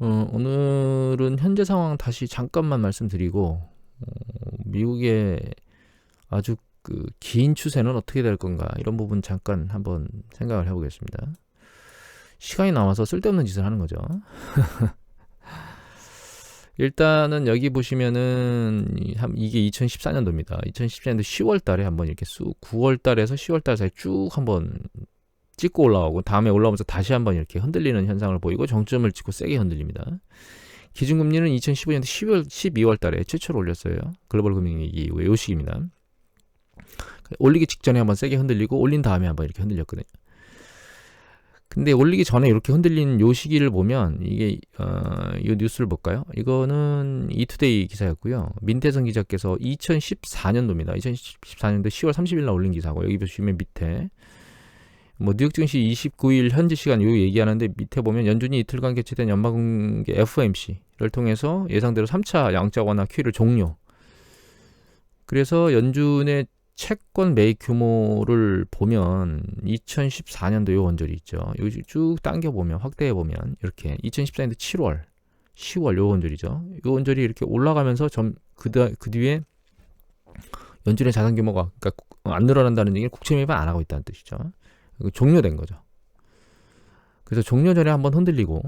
어, 오늘은 현재 상황 다시 잠깐만 말씀드리고 어, 미국의 아주 그 긴 추세는 어떻게 될 건가 이런 부분 잠깐 한번 생각을 해보겠습니다. 시간이 남아서 쓸데없는 짓을 하는 거죠. 일단은 여기 보시면은 이게 2014년도입니다. 2014년도 10월 달에 한번 이렇게 쑥 9월 달에서 10월 달 사이 쭉 한번 찍고 올라오고 다음에 올라오면서 다시 한번 이렇게 흔들리는 현상을 보이고 정점을 찍고 세게 흔들립니다. 기준금리는 2015년도 12월 12월 달에 최초로 올렸어요. 글로벌 금융위기 이후에 요 시기입니다. 올리기 직전에 한번 세게 흔들리고 올린 다음에 한번 이렇게 흔들렸거든요. 근데 올리기 전에 이렇게 흔들린 요 시기를 보면 이게 어, 이 뉴스를 볼까요? 이거는 이투데이 기사였고요. 민태성 기자께서 2014년도입니다. 2014년도 10월 30일 날 올린 기사고 여기 보시면 밑에 뭐 뉴욕 증시 29일 현지 시간 요 얘기하는데 밑에 보면 연준이 이틀간 개최된 연방공개 FOMC를 통해서 예상대로 3차 양적 완화 큐를 종료. 그래서 연준의 채권 매입 규모를 보면 2014년도 요 원절이 있죠. 여기 쭉 당겨 보면 확대해 보면 이렇게 2014년도 7월, 10월 요 원절이죠. 요 원절이 이렇게 올라가면서 좀그 그 뒤에 연준의 자산 규모가 그러니까 안 늘어난다는 얘기는 국채 매입을 안 하고 있다는 뜻이죠. 종료된 거죠. 그래서 종료 전에 한번 흔들리고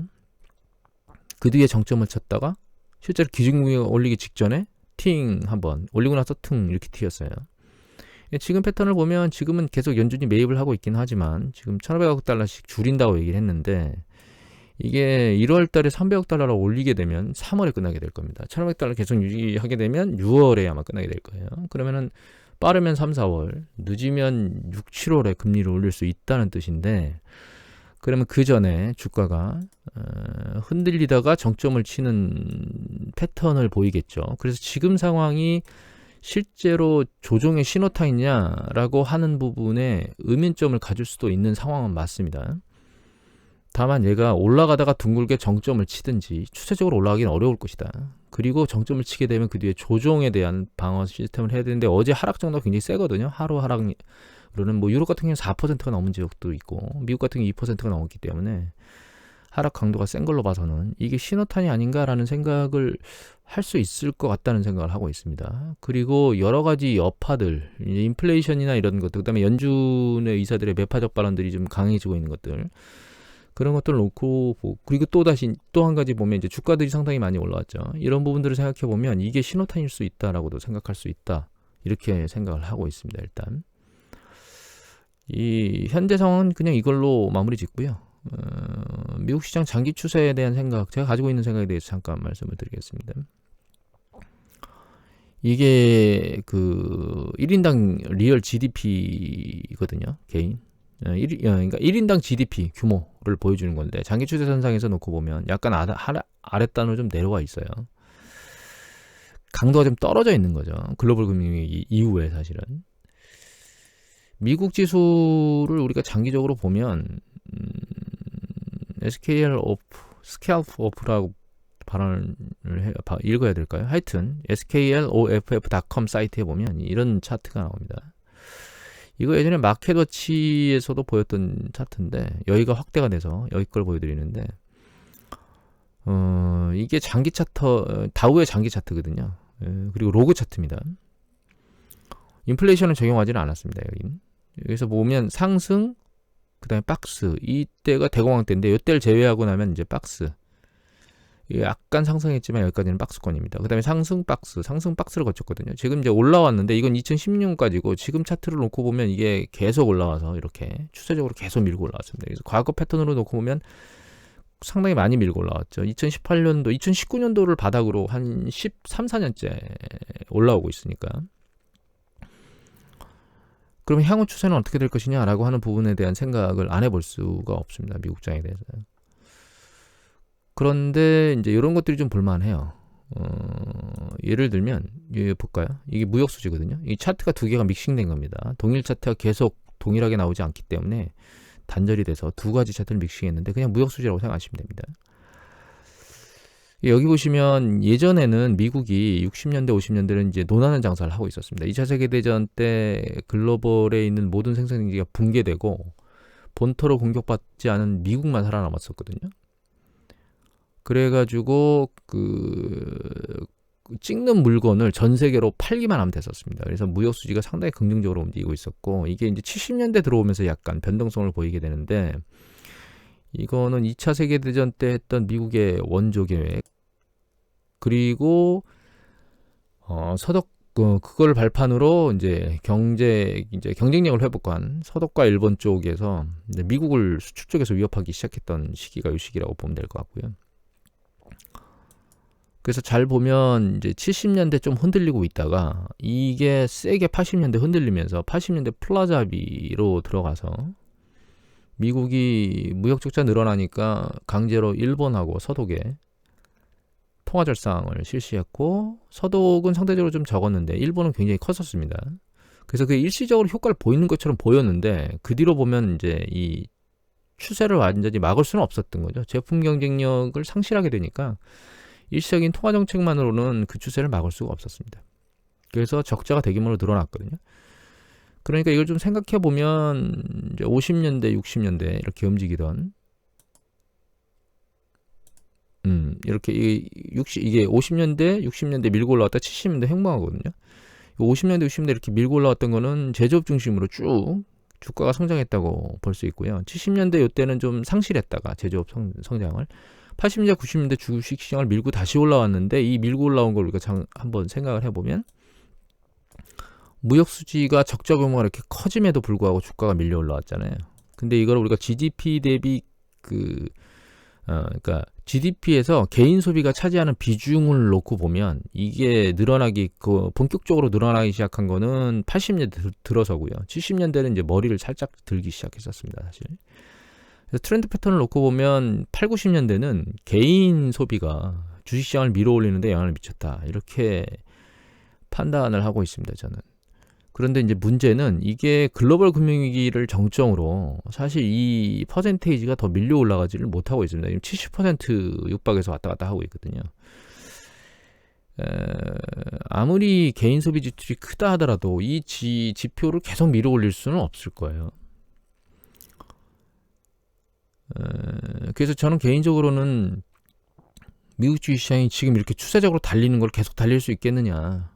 그 뒤에 정점을 쳤다가 실제로 기준금리가 올리기 직전에 팅 한번 올리고 나서 퉁 이렇게 튀었어요. 예, 지금 패턴을 보면 지금은 계속 연준이 매입을 하고 있긴 하지만 지금 1,500억 달러씩 줄인다고 얘기를 했는데 이게 1월 달에 300억 달러로 올리게 되면 3월에 끝나게 될 겁니다. 1,500억 달러 계속 유지하게 되면 6월에 아마 끝나게 될 거예요. 그러면은 빠르면 3, 4월, 늦으면 6, 7월에 금리를 올릴 수 있다는 뜻인데 그러면 그 전에 주가가 어, 흔들리다가 정점을 치는 패턴을 보이겠죠. 그래서 지금 상황이 실제로 조종의 신호탄이냐라고 하는 부분에 의문점을 가질 수도 있는 상황은 맞습니다. 다만 얘가 올라가다가 둥글게 정점을 치든지 추세적으로 올라가기는 어려울 것이다. 그리고 정점을 치게 되면 그 뒤에 조종에 대한 방어 시스템을 해야 되는데 어제 하락 정도가 굉장히 세거든요. 하루 하락으로는 뭐 유럽 같은 경우는 4%가 넘은 지역도 있고 미국 같은 경우 2%가 넘었기 때문에 하락 강도가 센 걸로 봐서는 이게 신호탄이 아닌가라는 생각을 할 수 있을 것 같다는 생각을 하고 있습니다. 그리고 여러 가지 여파들, 인플레이션이나 이런 것들, 그다음에 연준의 의사들의 매파적 발언들이 좀 강해지고 있는 것들, 그런 것들을 놓고 그리고 또 다시 또 한 가지 보면 이제 주가들이 상당히 많이 올라왔죠. 이런 부분들을 생각해 보면 이게 신호탄일 수 있다라고도 생각할 수 있다. 이렇게 생각을 하고 있습니다. 일단 이 현재 상황은 그냥 이걸로 마무리 짓고요. 어, 미국 시장 장기 추세에 대한 생각, 제가 가지고 있는 생각에 대해서 잠깐 말씀을 드리겠습니다. 이게 그 1인당 리얼 GDP거든요. 개인. 1, 어, 어, 그러니까 1인당 GDP 규모를 보여주는 건데 장기 추세 선상에서 놓고 보면 약간 아래, 아랫단으로 좀 내려와 있어요. 강도가 좀 떨어져 있는 거죠. 글로벌 금융위기 이후에 사실은. 미국 지수를 우리가 장기적으로 보면 음, SKL 오프, 스케프 오프라고 발언을 해, 읽어야 될까요? 하여튼 skloff.com 사이트에 보면 이런 차트가 나옵니다. 이거 예전에 마켓워치에서도 보였던 차트인데 여기가 확대가 돼서 여기 걸 보여드리는데 어, 이게 장기 차트 다우의 장기 차트거든요. 예, 그리고 로그 차트입니다. 인플레이션을 적용하지는 않았습니다. 여긴 여기서 보면 상승 그 다음에 박스 이때가 대공황 때인데 이때를 제외하고 나면 이제 박스 약간 상승했지만 여기까지는 박스권입니다. 그 다음에 상승 박스, 상승 박스를 거쳤거든요. 지금 이제 올라왔는데 이건 2016년까지고 지금 차트를 놓고 보면 이게 계속 올라와서 이렇게 추세적으로 계속 밀고 올라왔습니다. 그래서 과거 패턴으로 놓고 보면 상당히 많이 밀고 올라왔죠. 2018년도, 2019년도를 바닥으로 한 13, 14년째 올라오고 있으니까. 그러면 향후 추세는 어떻게 될 것이냐라고 하는 부분에 대한 생각을 안 해볼 수가 없습니다. 미국장에 대해서. 그런데 이제 이런 것들이 좀 볼만해요. 어, 예를 들면 예, 볼까요? 이게 무역 수지거든요. 이 차트가 두 개가 믹싱된 겁니다. 동일 차트가 계속 동일하게 나오지 않기 때문에 단절이 돼서 두 가지 차트를 믹싱했는데 그냥 무역 수지라고 생각하시면 됩니다. 여기 보시면 예전에는 미국이 60년대, 50년대는 이제 논하는 장사를 하고 있었습니다. 2차 세계대전 때 글로벌에 있는 모든 생산기가 붕괴되고 본토로 공격받지 않은 미국만 살아남았었거든요. 그래가지고 그 찍는 물건을 전 세계로 팔기만 하면 됐었습니다. 그래서 무역 수지가 상당히 긍정적으로 움직이고 있었고 이게 이제 70년대 들어오면서 약간 변동성을 보이게 되는데 이거는 2차 세계 대전 때 했던 미국의 원조 계획 그리고 어, 서독 그 그걸 발판으로 이제 경제 이제 경쟁력을 회복한 서독과 일본 쪽에서 미국을 수출 쪽에서 위협하기 시작했던 시기가 이 시기라고 보면 될 것 같고요. 그래서 잘 보면 이제 70년대 좀 흔들리고 있다가 이게 세게 80년대 흔들리면서 80년대 플라자비로 들어가서 미국이 무역 적자 늘어나니까 강제로 일본하고 서독에 통화 절상을 실시했고 서독은 상대적으로 좀 적었는데 일본은 굉장히 컸었습니다. 그래서 그 일시적으로 효과를 보이는 것처럼 보였는데 그 뒤로 보면 이제 이 추세를 완전히 막을 수는 없었던 거죠. 제품 경쟁력을 상실하게 되니까 일시적인 통화 정책만으로는 그 추세를 막을 수가 없었습니다. 그래서 적자가 대규모로 늘어났거든요. 그러니까 이걸 좀 생각해 보면 이제 50년대, 60년대 이렇게 움직이던 음, 이렇게 이 60, 이게 50년대, 60년대 밀고 올라왔다 70년대 횡보하거든요. 50년대, 60년대 이렇게 밀고 올라왔던 거는 제조업 중심으로 쭉 주가가 성장했다고 볼 수 있고요. 70년대 이때는 좀 상실했다가 제조업 성, 성장을 80년대, 90년대 주식 시장을 밀고 다시 올라왔는데 이 밀고 올라온 걸 우리가 장, 한번 생각을 해보면 무역 수지가 적자 규모가 이렇게 커짐에도 불구하고 주가가 밀려 올라왔잖아요. 근데 이걸 우리가 GDP 대비 그 어, 그러니까 GDP에서 개인 소비가 차지하는 비중을 놓고 보면 이게 늘어나기 그 본격적으로 늘어나기 시작한 거는 80년대 들어서고요. 70년대는 이제 머리를 살짝 들기 시작했었습니다, 사실. 그래서 트렌드 패턴을 놓고 보면 8, 90년대는 개인 소비가 주식시장을 밀어올리는데 영향을 미쳤다. 이렇게 판단을 하고 있습니다, 저는. 그런데 이제 문제는 이게 글로벌 금융위기를 정점으로 사실 이 퍼센테이지가 더 밀려 올라가지를 못하고 있습니다. 지금 70% 육박에서 왔다 갔다 하고 있거든요. 에, 아무리 개인 소비 지출이 크다 하더라도 이 지, 지표를 계속 밀어 올릴 수는 없을 거예요. 에, 그래서 저는 개인적으로는 미국 주식시장이 지금 이렇게 추세적으로 달리는 걸 계속 달릴 수 있겠느냐.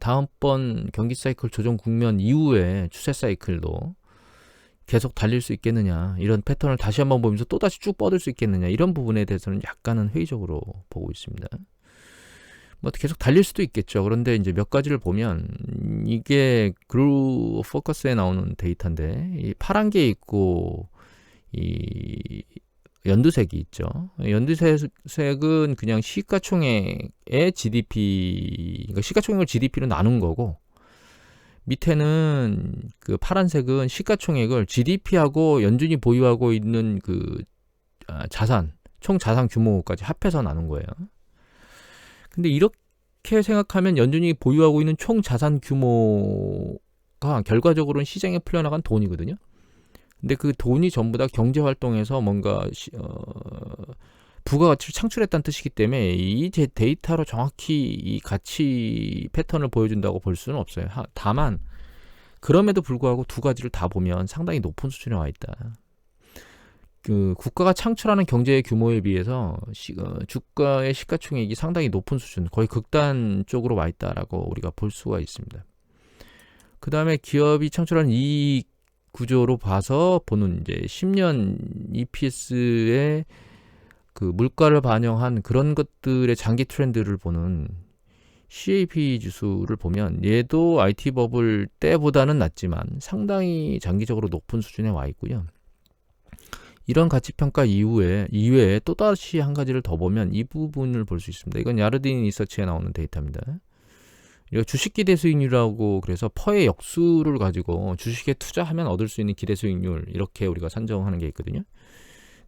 다음번 경기 사이클 조정 국면 이후에 추세 사이클도 계속 달릴 수 있겠느냐 이런 패턴을 다시 한번 보면서 또 다시 쭉 뻗을 수 있겠느냐 이런 부분에 대해서는 약간은 회의적으로 보고 있습니다. 뭐 계속 달릴 수도 있겠죠. 그런데 이제 몇 가지를 보면 이게 그루 포커스에 나오는 데이터인데 이 파란 게 있고 이 연두색이 있죠. 연두색은 그냥 시가총액의 GDP, 그러니까 시가총액을 GDP로 나눈 거고, 밑에는 그 파란색은 시가총액을 GDP하고 연준이 보유하고 있는 그 아, 자산, 총 자산 규모까지 합해서 나눈 거예요. 근데 이렇게 생각하면 연준이 보유하고 있는 총 자산 규모가 결과적으로는 시장에 풀려나간 돈이거든요. 근데 그 돈이 전부 다 경제 활동에서 뭔가 시, 어, 부가가치를 창출했다는 뜻이기 때문에 이 데이터로 정확히 이 가치 패턴을 보여준다고 볼 수는 없어요. 하, 다만 그럼에도 불구하고 두 가지를 다 보면 상당히 높은 수준에 와 있다. 그 국가가 창출하는 경제의 규모에 비해서 시, 어, 주가의 시가총액이 상당히 높은 수준, 거의 극단 쪽으로 와 있다라고 우리가 볼 수가 있습니다. 그 다음에 기업이 창출한 이익 구조로 봐서 보는 이제 10년 EPS의 그 물가를 반영한 그런 것들의 장기 트렌드를 보는 CAP 지수를 보면 얘도 IT 버블 때보다는 낮지만 상당히 장기적으로 높은 수준에 와 있고요. 이런 가치 평가 이후에 이외에 또 다시 한 가지를 더 보면 이 부분을 볼 수 있습니다. 이건 야르딘 리서치에 나오는 데이터입니다. 이거 주식 기대 수익률이라고 그래서 퍼의 역수를 가지고 주식에 투자하면 얻을 수 있는 기대 수익률 이렇게 우리가 산정하는 게 있거든요.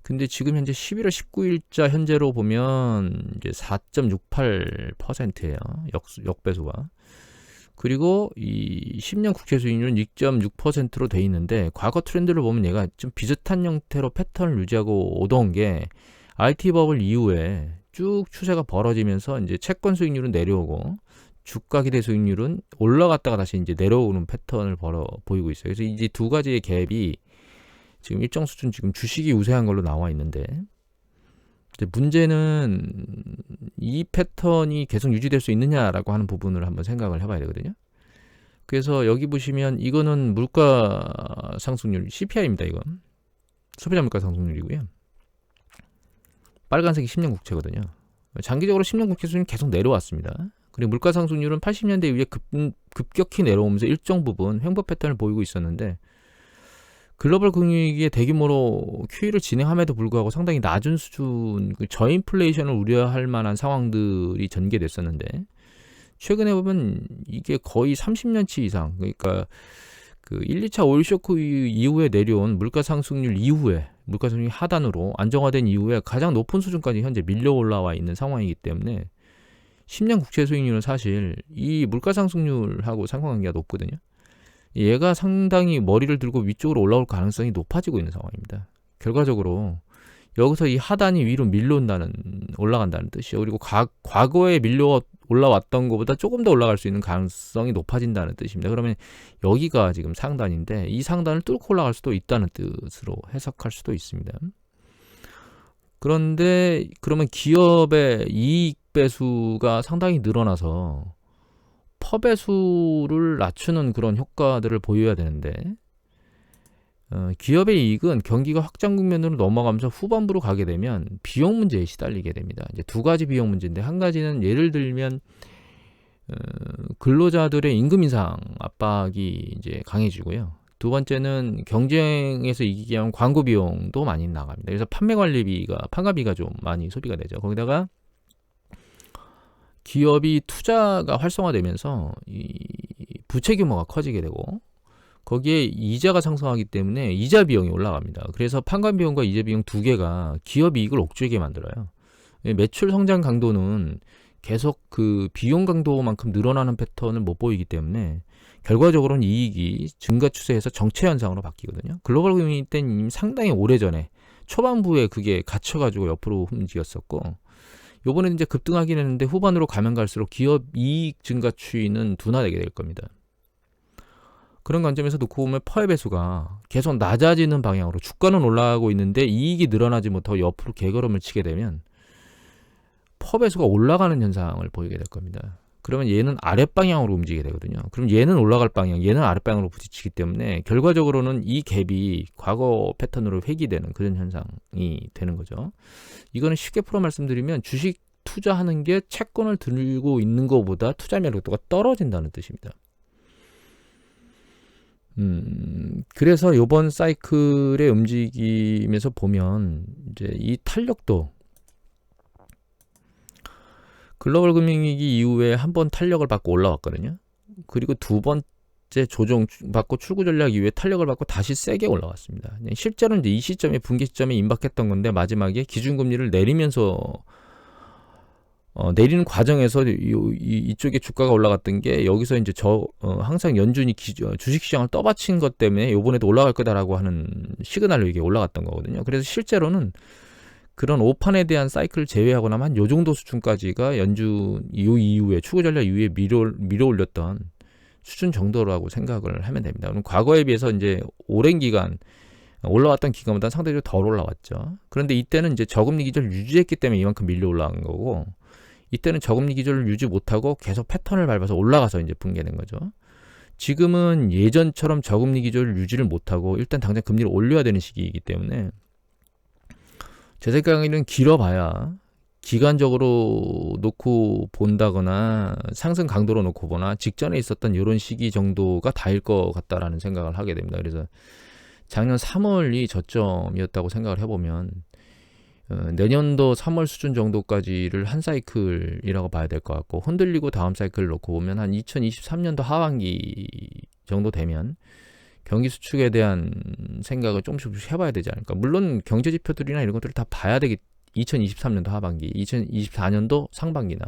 근데 지금 현재 11월 19일자 현재로 보면 이제 4.68%예요. 역 역배수가. 그리고 이 10년 국채 수익률은 6.6%로 돼 있는데 과거 트렌드를 보면 얘가 좀 비슷한 형태로 패턴을 유지하고 오던 게 IT 버블 이후에 쭉 추세가 벌어지면서 이제 채권 수익률은 내려오고 주가 기대 수익률은 올라갔다가 다시 이제 내려오는 패턴을 벌어 보이고 있어요. 그래서 이제 두 가지의 갭이 지금 일정 수준 지금 주식이 우세한 걸로 나와 있는데 문제는 이 패턴이 계속 유지될 수 있느냐라고 하는 부분을 한번 생각을 해봐야 되거든요. 그래서 여기 보시면 이거는 물가 상승률 CPI입니다. 이건 소비자 물가 상승률이고요. 빨간색이 10년 국채거든요. 장기적으로 10년 국채 수준이 계속 내려왔습니다. 그리고 물가 상승률은 80년대 이후에 급, 급격히 내려오면서 일정 부분 횡보 패턴을 보이고 있었는데 글로벌 금융위기에 대규모로 QE를 진행함에도 불구하고 상당히 낮은 수준 그 저인플레이션을 우려할 만한 상황들이 전개됐었는데 최근에 보면 이게 거의 30년치 이상 그러니까 그 1, 2차 오일 쇼크 이후에 내려온 물가 상승률 이후에 물가 상승률 하단으로 안정화된 이후에 가장 높은 수준까지 현재 밀려 올라와 있는 상황이기 때문에 10년 국채 수익률은 사실 이 물가 상승률하고 상관관계가 높거든요. 얘가 상당히 머리를 들고 위쪽으로 올라올 가능성이 높아지고 있는 상황입니다. 결과적으로 여기서 이 하단이 위로 밀려온다는 올라간다는 뜻이에요. 그리고 과, 과거에 밀려 올라왔던 것보다 조금 더 올라갈 수 있는 가능성이 높아진다는 뜻입니다. 그러면 여기가 지금 상단인데 이 상단을 뚫고 올라갈 수도 있다는 뜻으로 해석할 수도 있습니다. 그런데 그러면 기업의 이익 배수가 상당히 늘어나서 퍼배수를 낮추는 그런 효과들을 보여야 되는데 어, 기업의 이익은 경기가 확장 국면으로 넘어가면서 후반부로 가게 되면 비용 문제에 시달리게 됩니다. 이제 두 가지 비용 문제인데 한 가지는 예를 들면 어, 근로자들의 임금 인상 압박이 이제 강해지고요. 두 번째는 경쟁에서 이기기 위한 광고 비용도 많이 나갑니다. 그래서 판매 관리비가 판가비가 좀 많이 소비가 되죠. 거기다가 기업이 투자가 활성화되면서 이 부채 규모가 커지게 되고 거기에 이자가 상승하기 때문에 이자 비용이 올라갑니다. 그래서 판관 비용과 이자 비용 두 개가 기업 이익을 옥죄게 만들어요. 매출 성장 강도는 계속 그 비용 강도만큼 늘어나는 패턴을 못 보이기 때문에 결과적으로는 이익이 증가 추세에서 정체 현상으로 바뀌거든요. 글로벌 금융위 때는 상당히 오래전에 초반부에 그게 갇혀가지고 옆으로 움직였었고 요번에 이제 급등하긴 했는데 후반으로 가면 갈수록 기업 이익 증가 추이는 둔화되게 될 겁니다. 그런 관점에서 놓고 보면 퍼의 배수가 계속 낮아지는 방향으로 주가는 올라가고 있는데 이익이 늘어나지 못하고 옆으로 개걸음을 치게 되면 퍼 배수가 올라가는 현상을 보이게 될 겁니다. 그러면 얘는 아랫방향으로 움직이게 되거든요. 그럼 얘는 올라갈 방향, 얘는 아랫방향으로 부딪히기 때문에 결과적으로는 이 갭이 과거 패턴으로 회귀되는 그런 현상이 되는 거죠. 이거는 쉽게 풀어 말씀드리면 주식 투자하는 게 채권을 들고 있는 것보다 투자 매력도가 떨어진다는 뜻입니다. 음, 그래서 요번 사이클의 움직임에서 보면 이제 이 탄력도 글로벌 금융위기 이후에 한 번 탄력을 받고 올라왔거든요. 그리고 두 번째 조정 받고 출구 전략 이후에 탄력을 받고 다시 세게 올라왔습니다. 실제로는 이제 이 시점에 분기 시점에 임박했던 건데 마지막에 기준금리를 내리면서 어, 내리는 과정에서 이, 이, 쪽에 주가가 올라갔던 게 여기서 이제 저 어, 항상 연준이 기, 어, 주식시장을 떠받친 것 때문에 요번에도 올라갈 거다라고 하는 시그널로 이게 올라갔던 거거든요. 그래서 실제로는 그런 오판에 대한 사이클을 제외하고 나면 한 요 정도 수준까지가 연준 이 이후에 추구 전략 이후에 밀어 밀어 올렸던 수준 정도라고 생각을 하면 됩니다. 그럼 과거에 비해서 이제 오랜 기간 올라왔던 기간보다 상대적으로 덜 올라왔죠. 그런데 이때는 이제 저금리 기조를 유지했기 때문에 이만큼 밀려 올라간 거고 이때는 저금리 기조를 유지 못하고 계속 패턴을 밟아서 올라가서 이제 붕괴된 거죠. 지금은 예전처럼 저금리 기조를 유지를 못하고 일단 당장 금리를 올려야 되는 시기이기 때문에 제 생각에는 길어봐야 기간적으로 놓고 본다거나 상승 강도로 놓고 보나 직전에 있었던 이런 시기 정도가 다일 것 같다라는 생각을 하게 됩니다. 그래서 작년 3월이 저점이었다고 생각을 해보면 어, 내년도 3월 수준 정도까지를 한 사이클이라고 봐야 될 것 같고 흔들리고 다음 사이클을 놓고 보면 한 2023년도 하반기 정도 되면 경기 수축에 대한 생각을 조금씩 해봐야 되지 않을까. 물론 경제 지표들이나 이런 것들을 다 봐야 되기 2023년도 하반기, 2024년도 상반기나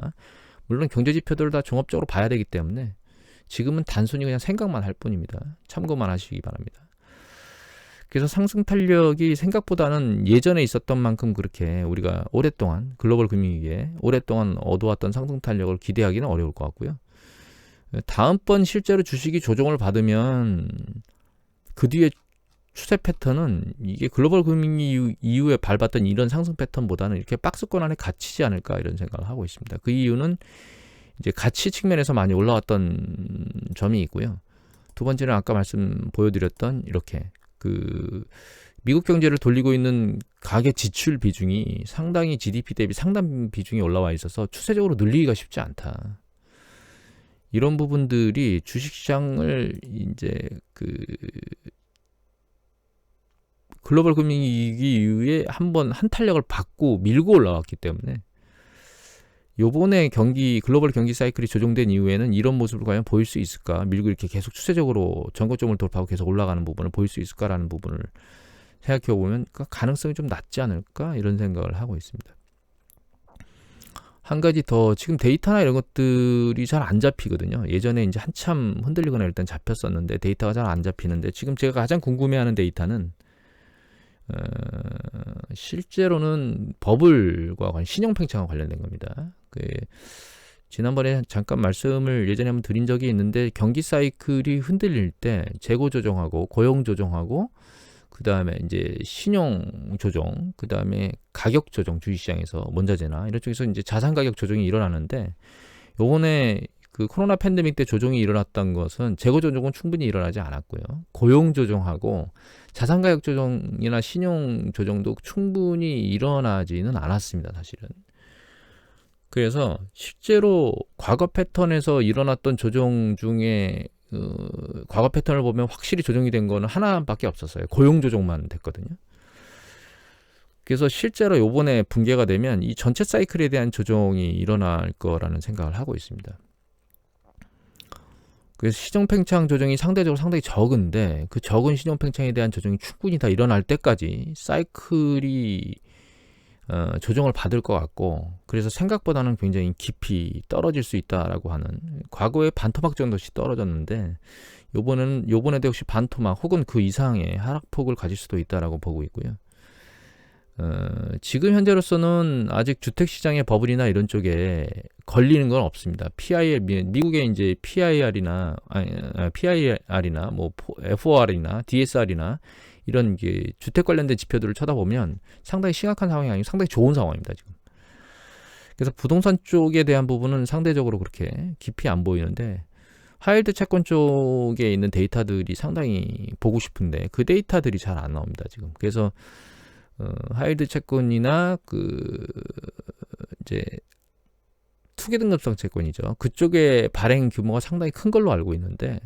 물론 경제 지표들을 다 종합적으로 봐야 되기 때문에 지금은 단순히 그냥 생각만 할 뿐입니다. 참고만 하시기 바랍니다. 그래서 상승 탄력이 생각보다는 예전에 있었던 만큼 그렇게 우리가 오랫동안 글로벌 금융위기에 오랫동안 얻어왔던 상승 탄력을 기대하기는 어려울 것 같고요. 다음번 실제로 주식이 조정을 받으면 그 뒤에 추세 패턴은 이게 글로벌 금융위 이후- 이후에 밟았던 이런 상승 패턴보다는 이렇게 박스권 안에 갇히지 않을까 이런 생각을 하고 있습니다. 그 이유는 이제 가치 측면에서 많이 올라왔던 점이 있고요. 두 번째는 아까 말씀 보여드렸던 이렇게 그 미국 경제를 돌리고 있는 가계 지출 비중이 상당히 GDP 대비 상당 비중이 올라와 있어서 추세적으로 늘리기가 쉽지 않다. 이런 부분들이 주식시장을 이제 그 글로벌 금융위기 이후에 한 번 한 탄력을 받고 밀고 올라왔기 때문에 요번에 경기 글로벌 경기 사이클이 조정된 이후에는 이런 모습을 과연 보일 수 있을까? 밀고 이렇게 계속 추세적으로 전고점을 돌파하고 계속 올라가는 부분을 보일 수 있을까라는 부분을 생각해 보면 그 가능성이 좀 낮지 않을까 이런 생각을 하고 있습니다. 한 가지 더 지금 데이터나 이런 것들이 잘 안 잡히거든요. 예전에 이제 한참 흔들리거나 일단 잡혔었는데 데이터가 잘 안 잡히는데 지금 제가 가장 궁금해하는 데이터는 어, 실제로는 버블과 관 신용팽창과 관련된 겁니다. 그 지난번에 잠깐 말씀을 예전에 한번 드린 적이 있는데 경기 사이클이 흔들릴 때 재고 조정하고 고용 조정하고 그 다음에 이제 신용 조정, 그 다음에 가격 조정 주식시장에서 원자재나 이런 쪽에서 이제 자산 가격 조정이 일어나는데 요번에 그 코로나 팬데믹 때 조정이 일어났던 것은 재고 조정은 충분히 일어나지 않았고요. 고용 조정하고 자산 가격 조정이나 신용 조정도 충분히 일어나지는 않았습니다, 사실은. 그래서 실제로 과거 패턴에서 일어났던 조정 중에 어, 과거 패턴을 보면 확실히 조정이 된 거는 하나밖에 없었어요. 고용 조정만 됐거든요. 그래서 실제로 요번에 붕괴가 되면 이 전체 사이클에 대한 조정이 일어날 거라는 생각을 하고 있습니다. 그래서 시정 팽창 조정이 상대적으로 상당히 적은데 그 적은 시정 팽창에 대한 조정이 충분히 다 일어날 때까지 사이클이 어, 조정을 받을 것 같고 그래서 생각보다는 굉장히 깊이 떨어질 수 있다라고 하는 과거에 반토막 정도씩 떨어졌는데 요번에는 요번에도 역시 반토막 혹은 그 이상의 하락폭을 가질 수도 있다라고 보고 있고요. 어, 지금 현재로서는 아직 주택 시장의 버블이나 이런 쪽에 걸리는 건 없습니다. PIR 미- 미국의 이제 PIR이나 아, PIR이나 뭐 FOR이나 DSR이나 이런 게 주택 관련된 지표들을 쳐다보면 상당히 심각한 상황이 아니고 상당히 좋은 상황입니다 지금. 그래서 부동산 쪽에 대한 부분은 상대적으로 그렇게 깊이 안 보이는데 하이드 채권 쪽에 있는 데이터들이 상당히 보고 싶은데 그 데이터들이 잘 안 나옵니다 지금. 그래서 어, 하이드 채권이나 그 이제 투기 등급성 채권이죠. 그쪽의 발행 규모가 상당히 큰 걸로 알고 있는데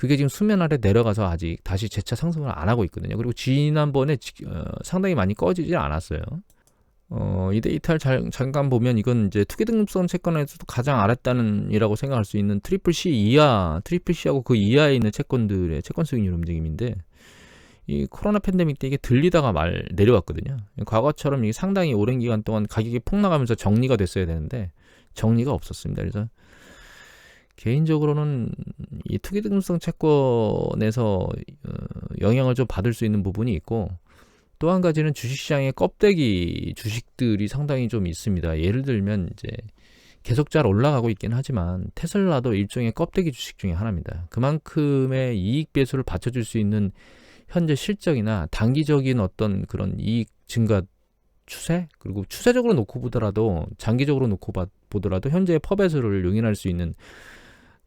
그게 지금 수면 아래 내려가서 아직 다시 재차 상승을 안 하고 있거든요. 그리고 지난번에 지- 어, 상당히 많이 꺼지지 않았어요. 어, 이 데이터를 잘, 잠깐 보면 이건 이제 투기 등급성 채권에서도 가장 아랫단이라고 생각할 수 있는 트리플 C 이하, 트리플 C하고 그 이하에 있는 채권들의 채권 수익률 움직임인데 이 코로나 팬데믹 때 이게 들리다가 말 내려왔거든요. 과거처럼 이게 상당히 오랜 기간 동안 가격이 폭락하면서 정리가 됐어야 되는데 정리가 없었습니다. 그래서 개인적으로는 이 투기 등급성 채권에서 어, 영향을 좀 받을 수 있는 부분이 있고 또 한 가지는 주식시장의 껍데기 주식들이 상당히 좀 있습니다. 예를 들면 이제 계속 잘 올라가고 있긴 하지만 테슬라도 일종의 껍데기 주식 중에 하나입니다. 그만큼의 이익 배수를 받쳐줄 수 있는 현재 실적이나 단기적인 어떤 그런 이익 증가 추세 그리고 추세적으로 놓고 보더라도 장기적으로 놓고 봐- 보더라도 현재의 퍼배수를 용인할 수 있는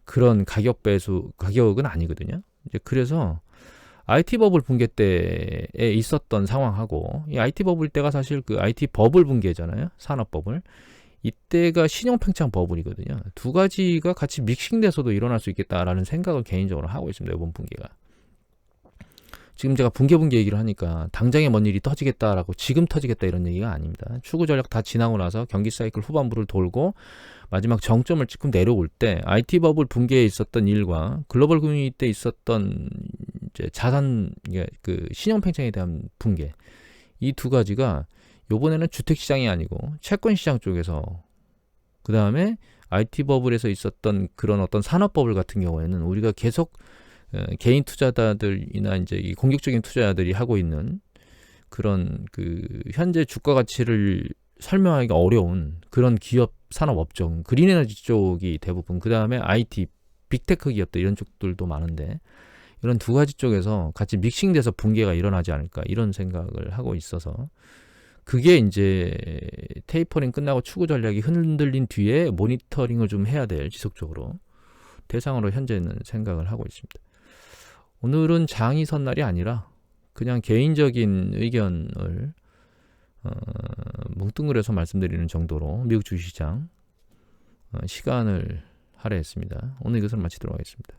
그런 가격 배수 가격은 아니거든요. 이제 그래서 IT 버블 붕괴 때에 있었던 상황하고 이 IT 버블 때가 사실 그 IT 버블 붕괴잖아요. 산업 버블. 이때가 신용 팽창 버블이거든요. 두 가지가 같이 믹싱돼서도 일어날 수 있겠다라는 생각을 개인적으로 하고 있습니다. 이번 붕괴가. 지금 제가 붕괴 붕괴 얘기를 하니까 당장에 뭔 일이 터지겠다라고 지금 터지겠다 이런 얘기가 아닙니다. 추구 전략 다 지나고 나서 경기 사이클 후반부를 돌고 마지막 정점을 찍고 내려올 때 IT 버블 붕괴에 있었던 일과 글로벌 금융위 때 있었던 이제 자산 그 신용 팽창에 대한 붕괴 이 두 가지가 요번에는 주택 시장이 아니고 채권 시장 쪽에서 그 다음에 IT 버블에서 있었던 그런 어떤 산업 버블 같은 경우에는 우리가 계속 어, 개인 투자자들이나 이제 이 공격적인 투자자들이 하고 있는 그런 그 현재 주가 가치를 설명하기가 어려운 그런 기업 산업 업종 그린 에너지 쪽이 대부분 그 다음에 IT 빅테크 기업들 이런 쪽들도 많은데 이런 두 가지 쪽에서 같이 믹싱돼서 붕괴가 일어나지 않을까 이런 생각을 하고 있어서 그게 이제 테이퍼링 끝나고 추구 전략이 흔들린 뒤에 모니터링을 좀 해야 될 지속적으로 대상으로 현재는 생각을 하고 있습니다. 오늘은 장이 선 날이 아니라 그냥 개인적인 의견을 어, 뭉뚱그려서 말씀드리는 정도로 미국 주시장 어, 시간을 할애했습니다. 오늘 이것을 마치도록 하겠습니다.